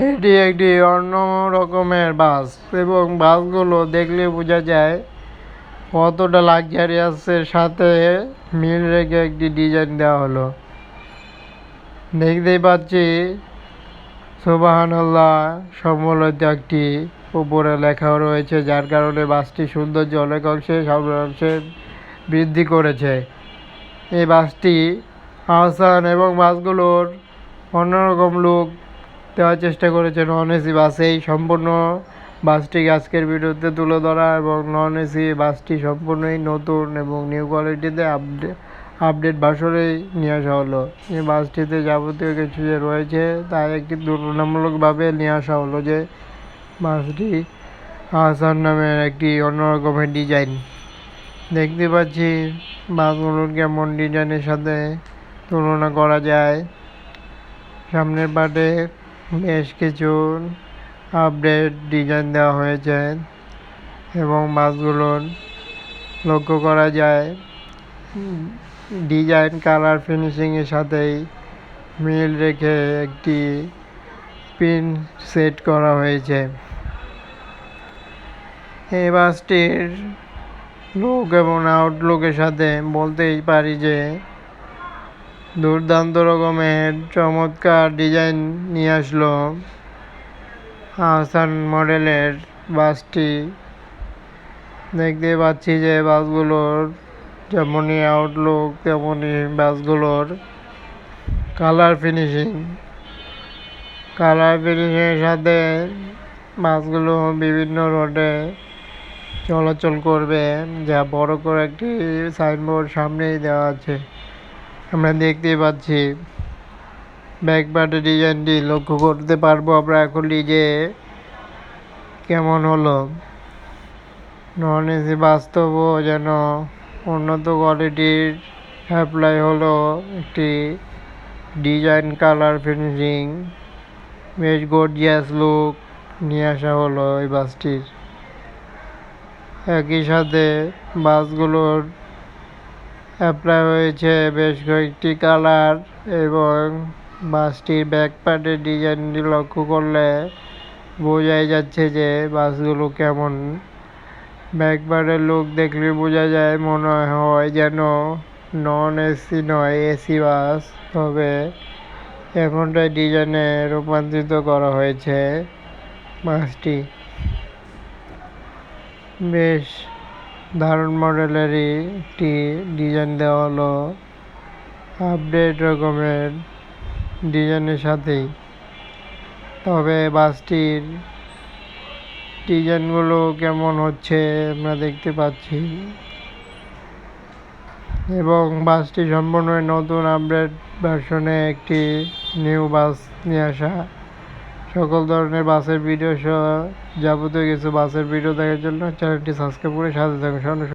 এটি একটি অন্য রকমের বাস এবং বাসগুলো দেখলে বোঝা যায় কতটা লাক্সারিয়াসের সাথে মিল রেখে একটি ডিজাইন দেওয়া হলো। দেখতেই পাচ্ছি সুবাহানাল্লাহ সম্বলিত একটি উপরে লেখাও রয়েছে, যার কারণে বাসটি সৌন্দর্য অনেক অংশে সব অংশে বৃদ্ধি করেছে। এই বাসটি আহসান এবং বাসগুলোর অন্যরকম লুক দেওয়ার চেষ্টা করেছে নন এসি বাসেই সম্পূর্ণ বাসটি আজকের ভিডিওতে তুলে ধরা এবং নন এসি বাসটি সম্পূর্ণই নতুন এবং নিউ কোয়ালিটিতে আপডেট আপডেট ভাষণেই নিয়ে আসা হলো। এই বাসটিতে যাবতীয় কিছু যে রয়েছে তা একটি তুলনামূলকভাবে নিয়ে আসা হলো যে বাসটি আহসান নামের একটি অন্যরকমের ডিজাইন। দেখতে পাচ্ছি বাসগুলোর কেমন ডিজাইনের সাথে তুলনা করা যায়। সামনের পাটে বেশ কিছু আপডেট ডিজাইন দেওয়া হয়েছে এবং বাসগুলোর লক্ষ্য করা যায়। ডিজাইন কালার ফিনিশিংয়ের সাথেই মিল রেখে একটি পিন সেট করা হয়েছে। এই বাসটির লুক এবং আউটলুকের সাথে বলতেই পারি যে দুর্দান্ত রকমের চমৎকার ডিজাইন নিয়ে আসলো আহসান মডেলের বাসটি। দেখতে পাচ্ছি যে বাসগুলোর যেমনই আউটলুক তেমনই বাসগুলোর কালার ফিনিশিং কালার ফিনিশিংয়ের সাথে বাসগুলো বিভিন্ন রোডে চলাচল করবে, যা বড় করে একটি সাইনবোর্ড সামনেই দেওয়া আছে। আমরা দেখতেই পাচ্ছি। ব্যাকপার্টের ডিজাইনটি লক্ষ্য করতে পারব আমরা এখন যে কেমন হলো। নন এসি বাস্তবও যেন উন্নত কোয়ালিটির অ্যাপ্লাই হলো একটি ডিজাইন কালার ফিনিশিং বেশ গর্জিয়াস লুক নিয়ে আসা হলো এই বাসটির। একই সাথে বাসগুলোর অ্যাপ্লাই হয়েছে বেশ কয়েকটি কালার এবং বাসটির ব্যাক পার্টের ডিজাইনটি লক্ষ্য করলে বোঝাই যাচ্ছে যে বাসগুলো কেমন। ব্যাক পার্টের লুক দেখলে বোঝা যায় মনে হয় যেন নন এসি নয়, এসি বাস। তবে এখনটাই ডিজাইনে রূপান্তরিত করা হয়েছে বাসটি। বেশ দারুণ মডেলেরই একটি ডিজাইন দেওয়া হলো আপডেট রকমের ডিজাইনের সাথেই। তবে বাসটির ডিজাইনগুলো কেমন হচ্ছে আমরা দেখতে পাচ্ছি। এবং বাসটি সম্পূর্ণ নতুন আপডেট ভার্সনে একটি নিউ বাস নিয়ে আসা। সকল ধরনের বাসের ভিডিও সহ যাবতীয় কিছু বাসের ভিডিও দেখার জন্য চ্যানেলটি সাবস্ক্রাইব করে সাথে থাকুন।